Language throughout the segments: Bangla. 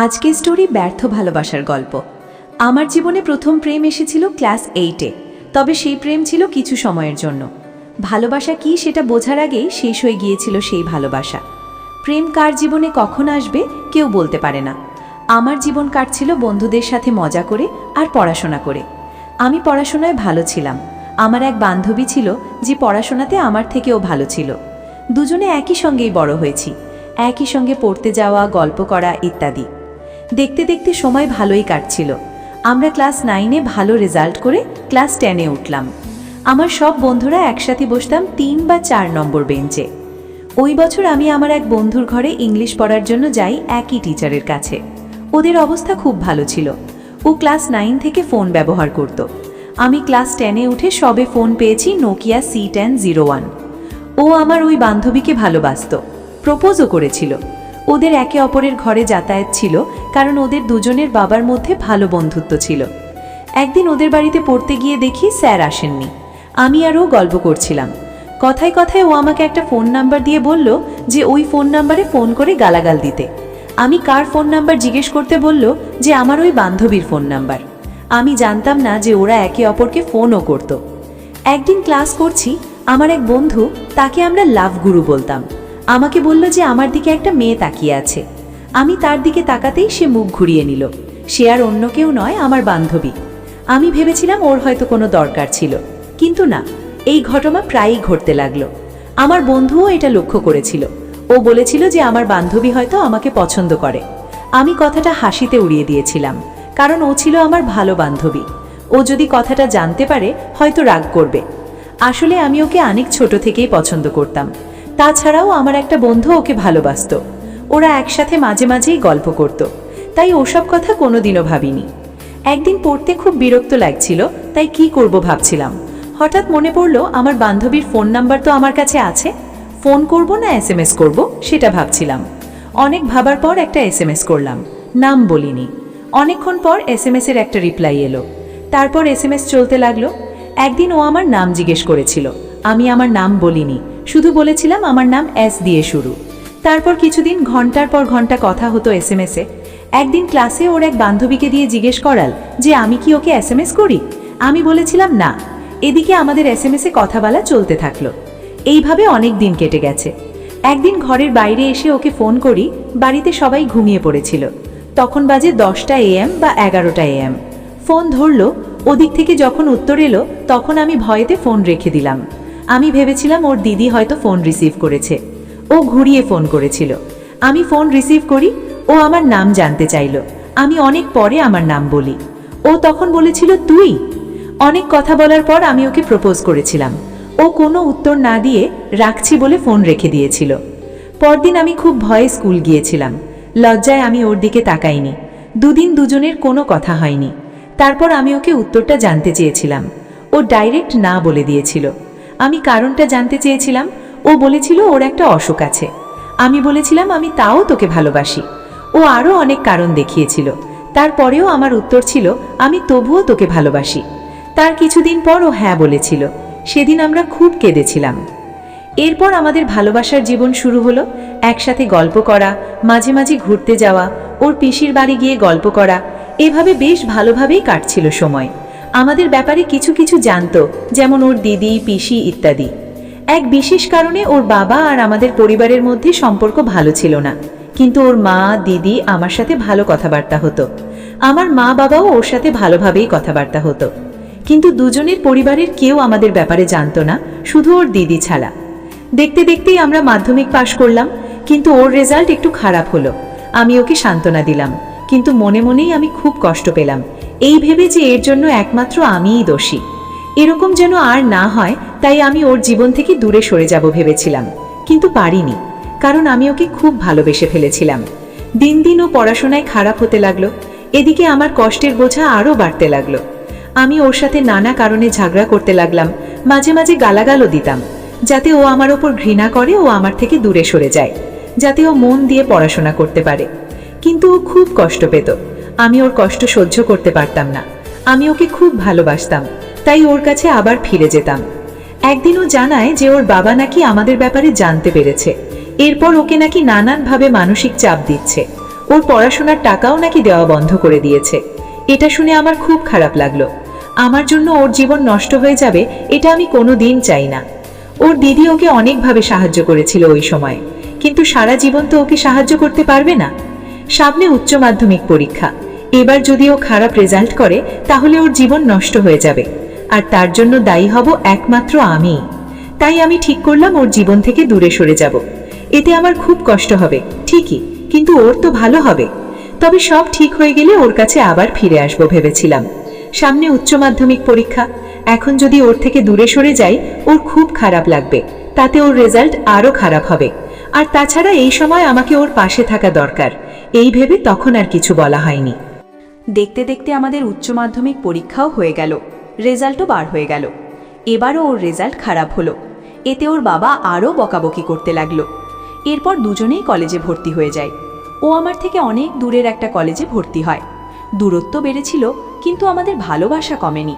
আজকের স্টোরি ব্যর্থ ভালোবাসার গল্প। আমার জীবনে প্রথম প্রেম এসেছিল ক্লাস এইটে তবে সেই প্রেম ছিল কিছু সময়ের জন্য। ভালোবাসা কি সেটা বোঝার আগেই শেষ হয়ে গিয়েছিল সেই ভালোবাসা। প্রেম কার জীবনে কখন আসবে কেউ বলতে পারে না। আমার জীবন কাটছিল বন্ধুদের সাথে মজা করে আর পড়াশোনা করে। আমি পড়াশোনায় ভালো ছিলাম। আমার এক বান্ধবী ছিল যে পড়াশোনাতে আমার থেকেও ভালো ছিল। দুজনে একই সঙ্গেই বড় হয়েছি। একই সঙ্গে পড়তে যাওয়া, গল্প করা ইত্যাদি। দেখতে দেখতে সময় ভালোই কাটছিল। আমরা ক্লাস নাইনে ভালো রেজাল্ট করে ক্লাস টেনে উঠলাম। আমার সব বন্ধুরা একসাথে বসতাম তিন বা চার নম্বর বেঞ্চে। ওই বছর আমি আমার এক বন্ধুর ঘরে ইংলিশ পড়ার জন্য যাই একই টিচারের কাছে। ওদের অবস্থা খুব ভালো ছিল। ও ক্লাস নাইন থেকে ফোন ব্যবহার করত। আমি ক্লাস টেনে উঠে সবে ফোন পেয়েছি Nokia C ten zero one. ও আমার ওই বান্ধবীকে ভালোবাসত। প্রপোজও করেছিল। ওদের একে অপরের ঘরে যাতায়াত ছিল, কারণ ওদের দুজনের বাবার মধ্যে ভালো বন্ধুত্ব ছিল। একদিন ওদের বাড়িতে পড়তে গিয়ে দেখি স্যার আসেননি। আমি আর ও গল্প করছিলাম। কথায় কথায় ও আমাকে একটা ফোন নাম্বার দিয়ে বলল যে ওই ফোন নাম্বারে ফোন করে গালাগাল দিতে। আমি কার ফোন নাম্বার জিজ্ঞেস করতে বলল যে আমার ওই বান্ধবীর ফোন নাম্বার। আমি জানতাম না যে ওরা একে অপরকে ফোনও করত। একদিন ক্লাস করছি, আমার এক বন্ধু, তাকে আমরা লাভ গুরু বলতাম। আমাকে বলল যে আমার দিকে একটা মেয়ে তাকিয়ে আছে। আমি তার দিকে তাকাতেই সে মুখ ঘুরিয়ে নিল। সে আর অন্য কেউ নয়, আমার বান্ধবী। আমি ভেবেছিলাম ওর হয়তো কোনো দরকার ছিল। কিন্তু না, এই ঘটনা প্রায়ই ঘটতে লাগল। আমার বন্ধুও এটা লক্ষ্য করেছিল। ও বলেছিল যে আমার বান্ধবী হয়তো আমাকে পছন্দ করে। আমি কথাটা হাসিতে উড়িয়ে দিয়েছিলাম, কারণ ও ছিল আমার ভালো বান্ধবী। ও যদি কথাটা জানতে পারে, হয়তো রাগ করবে। আসলে আমি ওকে অনেক ছোট থেকেই পছন্দ করতাম। তাছাড়াও আমার একটা বন্ধু ওকে ভালোবাসত। ওরা একসাথে মাঝে মাঝেই গল্প করত। তাই ওসব কথা কোনোদিনও ভাবিনি। একদিন পড়তে খুব বিরক্ত লাগছিল, তাই কি করব ভাবছিলাম। হঠাৎ মনে পড়ল, আমার বান্ধবীর ফোন নাম্বার তো আমার কাছে আছে। ফোন করব না এস এম এস করব, সেটা ভাবছিলাম। অনেক ভাবার পর একটা এস এম এস করলাম। নাম বলিনি। অনেকক্ষণ পর এস এম এর একটা রিপ্লাই এলো। তারপর এস এম এস চলতে লাগল। একদিন ও আমার নাম জিজ্ঞেস করেছিল। আমি আমার নাম বলিনি। শুধু বলেছিলাম আমার নাম এস দিয়ে শুরু। তারপর কিছুদিন ঘণ্টার পর ঘণ্টা কথা হতো এস এম এসে একদিন ক্লাসে ওর এক বান্ধবীকে দিয়ে জিজ্ঞেস করাল যে, আমি কি ওকে এস এম এস করি? আমি বলেছিলাম, না। এদিকে আমাদের এস এম এসে কথা বলা চলতে থাকল। এইভাবে অনেক দিন কেটে গেছে। একদিন ঘরের বাইরে এসে ওকে ফোন করি, বাড়িতে সবাই ঘুমিয়ে পড়েছিল। তখন বাজে দশটা এএম বা এগারোটা এএম ফোন ধরলো, ওদিক থেকে যখন উত্তর এলো, তখন আমি ভয়েতে ফোন রেখে দিলাম। আমি ভেবেছিলাম ওর দিদি হয়তো ফোন রিসিভ করেছে। ও ঘুরিয়ে ফোন করেছিল। আমি ফোন রিসিভ করি, ও আমার নাম জানতে চাইল। আমি অনেক পরে আমার নাম বলি। ও তখন বলেছিল, তুই? অনেক কথা বলার পর আমি ওকে প্রপোজ করেছিলাম। ও কোনো উত্তর না দিয়ে রাখছি বলে ফোন রেখে দিয়েছিল। পরদিন আমি খুব ভয়ে স্কুল গিয়েছিলাম। লজ্জায় আমি ওর দিকে তাকাইনি। দুদিন দুজনের কোনো কথা হয়নি। তারপর আমি ওকে উত্তরটা জানতে চেয়েছিলাম। ও ডাইরেক্ট না বলে দিয়েছিল। আমি কারণটা জানতে চেয়েছিলাম। ও বলেছিল ওর একটা অসুখ আছে। আমি বলেছিলাম, আমি তাও তোকে ভালোবাসি। ও আরও অনেক কারণ দেখিয়েছিল। তারপরেও আমার উত্তর ছিল, আমি তবুও তোকে ভালোবাসি। তার কিছুদিন পর ও হ্যাঁ বলেছিল। সেদিন আমরা খুব কেঁদেছিলাম। এরপর আমাদের ভালোবাসার জীবন শুরু হলো। একসাথে গল্প করা, মাঝে মাঝে ঘুরতে যাওয়া, ওর পিসির বাড়ি গিয়ে গল্প করা, এভাবে বেশ ভালোভাবেই কাটছিল সময়। আমাদের ব্যাপারে কিছু কিছু জানতো, যেমন ওর দিদি, পিসি ইত্যাদি। এক বিশেষ কারণে ওর বাবা আর আমাদের পরিবারের মধ্যে সম্পর্ক ভালো ছিল না। কিন্তু ওর মা, দিদি আমার সাথে ভালো কথাবার্তা হতো। আমার মা বাবাও ওর সাথে ভালোভাবেই কথাবার্তা হতো। কিন্তু দুজনের পরিবারের কেউ আমাদের ব্যাপারে জানতো না, শুধু ওর দিদি ছাড়া। দেখতে দেখতেই আমরা মাধ্যমিক পাশ করলাম, কিন্তু ওর রেজাল্ট একটু খারাপ হলো। আমি ওকে সান্ত্বনা দিলাম। কিন্তু মনে মনেই আমি খুব কষ্ট পেলাম। এই ভেবে যে এর জন্য একমাত্র আমিই দোষী। এরকম যেন আর না হয়, তাই আমি ওর জীবন থেকে দূরে সরে যাব ভেবেছিলাম। কিন্তু পারিনি, কারণ আমি ওকে খুব ভালোবেসে ফেলেছিলাম। দিন দিন ও পড়াশোনায় খারাপ হতে লাগল, এদিকে আমার কষ্টের বোঝা আরও বাড়তে লাগল। আমি ওর সাথে নানা কারণে ঝগড়া করতে লাগলাম, মাঝে মাঝে গালাগালও দিতাম, যাতে ও আমার ওপর ঘৃণা করে ও আমার থেকে দূরে সরে যায়, যাতে ও মন দিয়ে পড়াশোনা করতে পারে। কিন্তু ও খুব কষ্ট পেত। আমি ওর কষ্ট সহ্য করতে পারতাম না। আমি ওকে খুব ভালোবাসতাম। তাই ওর কাছে আবার ফিরে যেতাম। একদিন ও জানায় যে ওর বাবা নাকি আমাদের ব্যাপারে জানতে পেরেছে। এরপর ওকে নাকি নানানভাবে মানসিক চাপ দিচ্ছে। ওর পড়াশোনার টাকাও নাকি দেওয়া বন্ধ করে দিয়েছে। এটা শুনে আমার খুব খারাপ লাগল। আমার জন্য ওর জীবন নষ্ট হয়ে যাবে, এটা আমি কোনো দিন চাই না। ওর দিদি ওকে অনেকভাবে সাহায্য করেছিল ওই সময়। কিন্তু সারা জীবন তো ওকে সাহায্য করতে পারবে না। সামনে উচ্চ মাধ্যমিক পরীক্ষা। এবার যদি ও খারাপ রেজাল্ট করে, তাহলে ওর জীবন নষ্ট হয়ে যাবে। আর তার জন্য দায়ী হব একমাত্র আমি। তাই আমি ঠিক করলাম ওর জীবন থেকে দূরে সরে যাব। এতে আমার খুব কষ্ট হবে, ঠিকই, কিন্তু ওর তো ভালো হবে। তবে সব ঠিক হয়ে গেলে ওর কাছে আবার ফিরে আসব ভেবেছিলাম। সামনে উচ্চ মাধ্যমিক পরীক্ষা। এখন যদি ওর থেকে দূরে সরে যাই, ওর খুব খারাপ লাগবে। তাতে ওর রেজাল্ট আরও খারাপ হবে। আর তাছাড়া এই সময় আমাকে ওর পাশে থাকা দরকার। এই ভেবে তখন আর কিছু বলা হয়নি। দেখতে দেখতে আমাদের উচ্চ মাধ্যমিক পরীক্ষাও হয়ে গেল, রেজাল্টও বার হয়ে গেল। এবারও ওর রেজাল্ট খারাপ হলো। এতে ওর বাবা আরও বকাবকি করতে লাগল। এরপর দুজনেই কলেজে ভর্তি হয়ে যায়। ও আমার থেকে অনেক দূরের একটা কলেজে ভর্তি হয়। দূরত্ব বেড়েছিল, কিন্তু আমাদের ভালোবাসা কমেনি।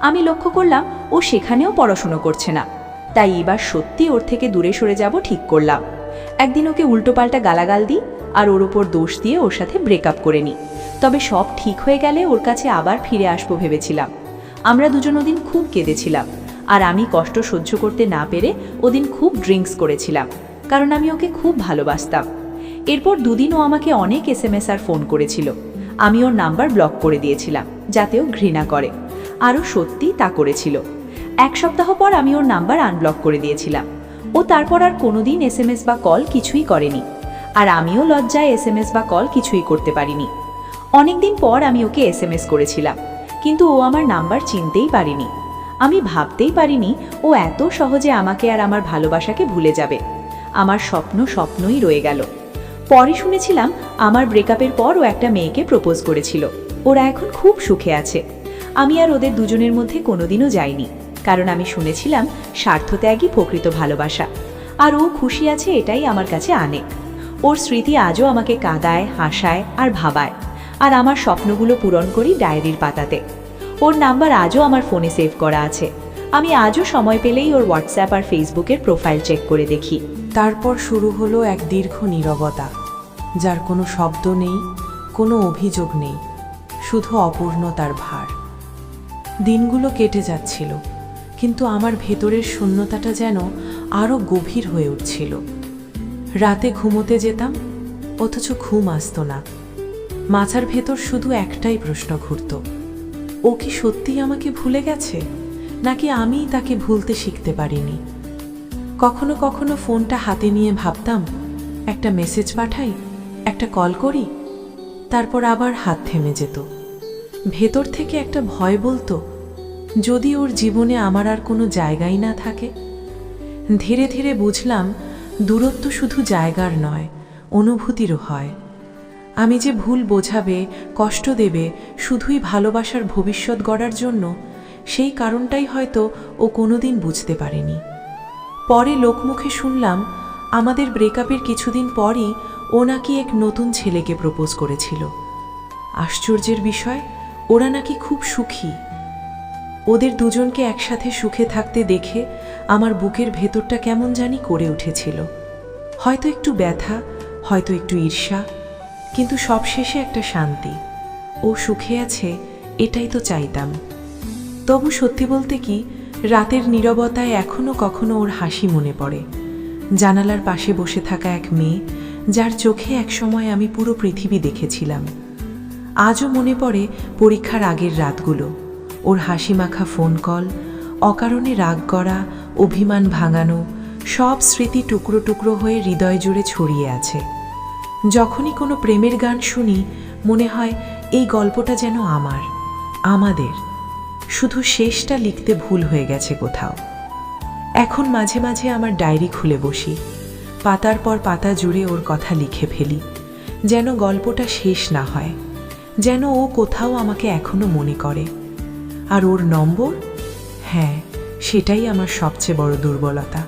আমি লক্ষ্য করলাম, ও সেখানেও পড়াশুনো করছে না। তাই এবার সত্যি ওর থেকে দূরে সরে যাব ঠিক করলাম। একদিন ওকে উল্টোপাল্টা গালাগাল দিই আর ওর ওপর দোষ দিয়ে ওর সাথে ব্রেকআপ করে নিই। তবে সব ঠিক হয়ে গেলে ওর কাছে আবার ফিরে আসব ভেবেছিলাম। আমরা দুজন ওদিন খুব কেঁদেছিলাম। আর আমি কষ্ট সহ্য করতে না পেরে ওদিন খুব ড্রিঙ্কস করেছিলাম। কারণ আমি ওকে খুব ভালোবাসতাম। এরপর দুদিন ও আমাকে অনেক এস এম এস আর ফোন করেছিল। আমি ওর নাম্বার ব্লক করে দিয়েছিলাম, যাতে ও ঘৃণা করে। আরও সত্যি তা করেছিল। এক সপ্তাহ পর আমি ওর নাম্বার আনব্লক করে দিয়েছিলাম। ও তারপর আর কোনোদিন এস এম এস বা কল কিছুই করেনি। আর আমিও লজ্জায় এস এম এস বা কল কিছুই করতে পারিনি। অনেকদিন পর আমি ওকে এস এম এস করেছিলাম, কিন্তু ও আমার নাম্বার চিনতেই পারিনি। আমি ভাবতেই পারিনি ও এত সহজে আমাকে আর আমার ভালোবাসাকে ভুলে যাবে। আমার স্বপ্ন স্বপ্নই রয়ে গেল। পরে শুনেছিলাম আমার ব্রেকআপের পর ও একটা মেয়েকে প্রপোজ করেছিল। ওরা এখন খুব সুখে আছে। আমি আর ওদের দুজনের মধ্যে কোনোদিনও যাইনি, কারণ আমি শুনেছিলাম স্বার্থত্যাগই প্রকৃত ভালোবাসা। আর ও খুশি আছে এটাই আমার কাছে আনেক ওর স্মৃতি আজও আমাকে কাঁদায়, হাসায় আর ভাবায়। আর আমার স্বপ্নগুলো পূরণ করি ডায়েরির পাতাতে। ওর নাম্বার আজও আমার ফোনে সেভ করা আছে। আমি আজও সময় পেলেই ওর হোয়াটসঅ্যাপ আর ফেসবুকের প্রোফাইল চেক করে দেখি। তারপর শুরু হলো এক দীর্ঘ নীরবতা, যার কোনো শব্দ নেই, কোনো অভিযোগ নেই, শুধু অপূর্ণতার ভার। দিনগুলো কেটে যাচ্ছিল, কিন্তু আমার ভেতরের শূন্যতাটা যেন আরও গভীর হয়ে উঠছিল। রাতে ঘুমোতে যেতাম, অথচ ঘুম আসতো না। মাথার ভেতর শুধু একটাই প্রশ্ন ঘুরত, ও কি সত্যিই আমাকে ভুলে গেছে, নাকি আমিই তাকে ভুলতে শিখতে পারিনি? কখনো কখনো ফোনটা হাতে নিয়ে ভাবতাম, একটা মেসেজ পাঠাই, একটা কল করি, তারপর আবার হাত থেমে যেত। ভেতর থেকে একটা ভয় বলতো, যদি ওর জীবনে আমার আর কোনো জায়গাই না থাকে? ধীরে ধীরে বুঝলাম দূরত্ব শুধু জায়গার নয়, অনুভূতিরও হয়। আমি যে ভুল বোঝাবে, কষ্ট দেবে, শুধুই ভালোবাসার ভবিষ্যৎ গড়ার জন্য, সেই কারণটাই হয়তো ও কোনোদিন বুঝতে পারেনি। পরে লোকমুখে শুনলাম, আমাদের ব্রেকআপের কিছুদিন পরই ও নাকি এক নতুন ছেলেকে প্রপোজ করেছিল। আশ্চর্যের বিষয়, ওরা নাকি খুব সুখী। ওদের দুজনকে একসাথে সুখে থাকতে দেখে আমার বুকের ভেতরটা কেমন জানি করে উঠেছিল। হয়তো একটু ব্যথা, হয়তো একটু ঈর্ষা, কিন্তু সবশেষে একটা শান্তি। ও সুখে আছে, এটাই তো চাইতাম। তবু সত্যি বলতে কি, রাতের নীরবতায় এখনও কখনো ওর হাসি মনে পড়ে। জানালার পাশে বসে থাকা এক মেয়ে, যার চোখে একসময় আমি পুরো পৃথিবী দেখেছিলাম। আজও মনে পড়ে পরীক্ষার আগের রাতগুলো। ওর হাসি মাখা ফোন কল, অকারণে রাগ করা অভিমান ভাঙানো সব স্মৃতি টুকরো টুকরো হয়ে হৃদয় জুড়ে ছড়িয়ে আছে। যখনই কোনো প্রেমের গান শুনি, মনে হয় এই গল্পটা যেন আমার, আমাদের। শুধু শেষটা লিখতে ভুল হয়ে গেছে কোথাও। এখন মাঝে মাঝে আমার ডায়েরি খুলে বসি, পাতার পর পাতা জুড়ে ওর কথা লিখে ফেলি, যেন গল্পটা শেষ না হয়, যেন ও কোথাও আমাকে এখনও মনে করে। আর ওর নম্বর? হ্যাঁ সেটাই আমার সবচেয়ে বড় দুর্বলতা।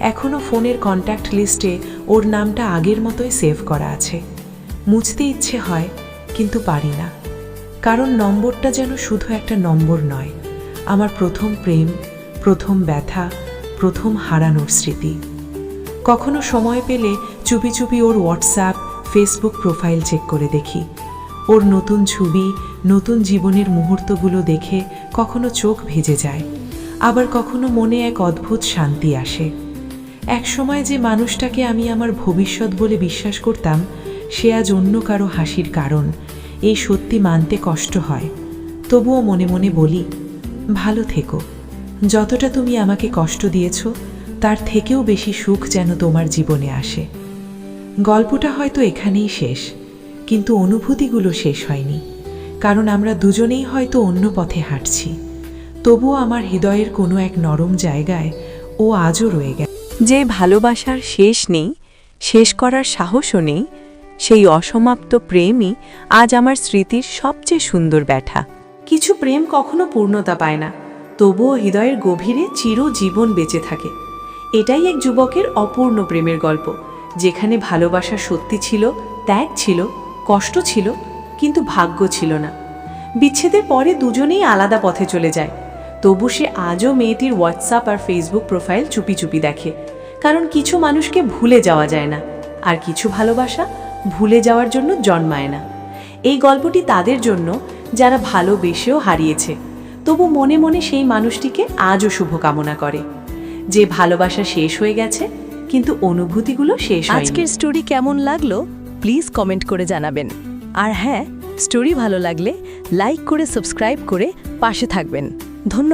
এখনও ফোনের কন্ট্যাক্ট লিস্টে ওর নামটা আগের মতোই সেভ করা আছে। মুছতে ইচ্ছে হয়, কিন্তু পারি না। কারণ নম্বরটা যেন শুধু একটা নম্বর নয়, আমার প্রথম প্রেম, প্রথম ব্যথা, প্রথম হারানোর স্মৃতি। কখনো সময় পেলে চুপি চুপি ওর হোয়াটসঅ্যাপ ফেসবুক প্রোফাইল চেক করে দেখি। ওর নতুন ছবি, নতুন জীবনের মুহূর্তগুলো দেখে কখনো চোখ ভেজে যায়। আবার কখনো মনে এক অদ্ভুত শান্তি আসে। এক সময় যে মানুষটাকে আমি আমার ভবিষ্যৎ বলে বিশ্বাস করতাম, সে আজ অন্য কারও হাসির কারণ, এই সত্যি মানতে কষ্ট হয়। তবুও মনে মনে বলি, ভালো থেকো। যতটা তুমি আমাকে কষ্ট দিয়েছ, তার থেকেও বেশি সুখ যেন তোমার জীবনে আসে। গল্পটা হয়তো এখানেই শেষ, কিন্তু অনুভূতিগুলো শেষ হয়নি, কারণ আমরা দুজনেই হয়তো অন্য পথে হাঁটছি। তবুও আমার হৃদয়ের কোনো এক নরম জায়গায় ও আজও রয়ে গেছে। যে ভালোবাসার শেষ নেই শেষ করার সাহসও নেই সেই অসমাপ্ত প্রেমই আজ আমার স্মৃতির সবচেয়ে সুন্দর ব্যাঠা কিছু প্রেম কখনো পূর্ণতা পায় না তবুও হৃদয়ের গভীরে চিরজীবন বেঁচে থাকে। এটাই এক যুবকের অপূর্ণ প্রেমের গল্প যেখানে ভালোবাসা সত্যি ছিল ত্যাগ ছিল কষ্ট ছিল কিন্তু ভাগ্য ছিল না। বিচ্ছেদের পরে দুজনেই আলাদা পথে চলে যায় তবু সে আজও মেয়েটির হোয়াটসঅ্যাপ আর ফেসবুক প্রোফাইল চুপি চুপি দেখে। কারণ কিছু মানুষকে ভুলে যাওয়া যায় না। আর কিছু ভালোবাসা ভুলে যাওয়ার জন্য জন্মায় না। এই গল্পটি তাদের জন্য যারা ভালোবেসেও হারিয়েছে। তবু মনে মনে সেই মানুষটিকে আজও শুভকামনা করে। যে ভালোবাসা শেষ হয়ে গেছে, কিন্তু অনুভূতিগুলো শেষ আজকের স্টোরি কেমন লাগল প্লিজ কমেন্ট করে জানাবেন। আর হ্যাঁ স্টোরি ভালো লাগলে লাইক করে সাবস্ক্রাইব করে পাশে থাকবেন। ধন্যবাদ।